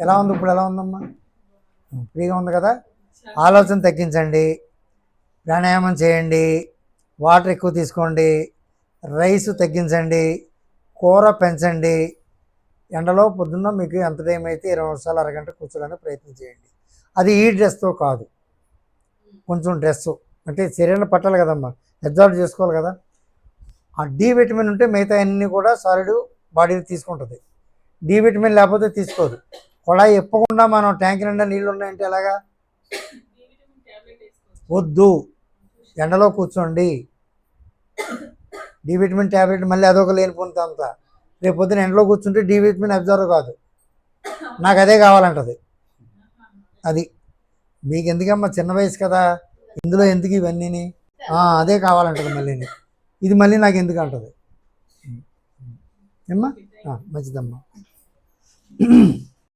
ఎలా ఉంది? ఇప్పుడు ఎలా ఉందమ్మా? ఫ్రీగా ఉంది కదా? ఆలోచన తగ్గించండి. ప్రాణాయామం చేయండి. వాటర్ ఎక్కువ తీసుకోండి. రైస్ తగ్గించండి. కూర పెంచండి. ఎండలో పొద్దున్న మీకు ఎంత టైం అయితే ఇరవై నిమిషాలు అరగంట కూర్చోడానికి ప్రయత్నం చేయండి. అది ఈ డ్రెస్తో కాదు. కొంచెం డ్రెస్. అంటే శరీరం పట్టాలి కదమ్మా. అబ్జర్వ్ చేసుకోవాలి కదా. ఆ డి విటమిన్ ఉంటే మిగతా అన్నీ కూడా సాలిడ్ బాడీని తీసుకుంటుంది. డి విటమిన్ లేకపోతే తీసుకోదు. కుళాయి ఇప్పకుండా మనం ట్యాంక్ నిండా నీళ్ళు ఉన్నాయంటే ఎలాగా? వద్దు. ఎండలో కూర్చోండి. డి విటమిన్ ట్యాబ్లెట్ మళ్ళీ అదొక లేనిపోతుంది అంతా. రేపు పొద్దున ఎండలో కూర్చుంటే డి విటమిన్ అబ్జర్వ్ కాదు. నాకు అదే కావాలంటది. అది. మీకు ఎందుకమ్మా చిన్న వయసు కదా? ఇందులో ఎందుకు ఇవన్నీ అదే కావాలంటది మళ్ళీ ఇది మళ్ళీ నాకు ఎందుకు అంటది ఏమ్మా? ఆ, మంచిదమ్మా.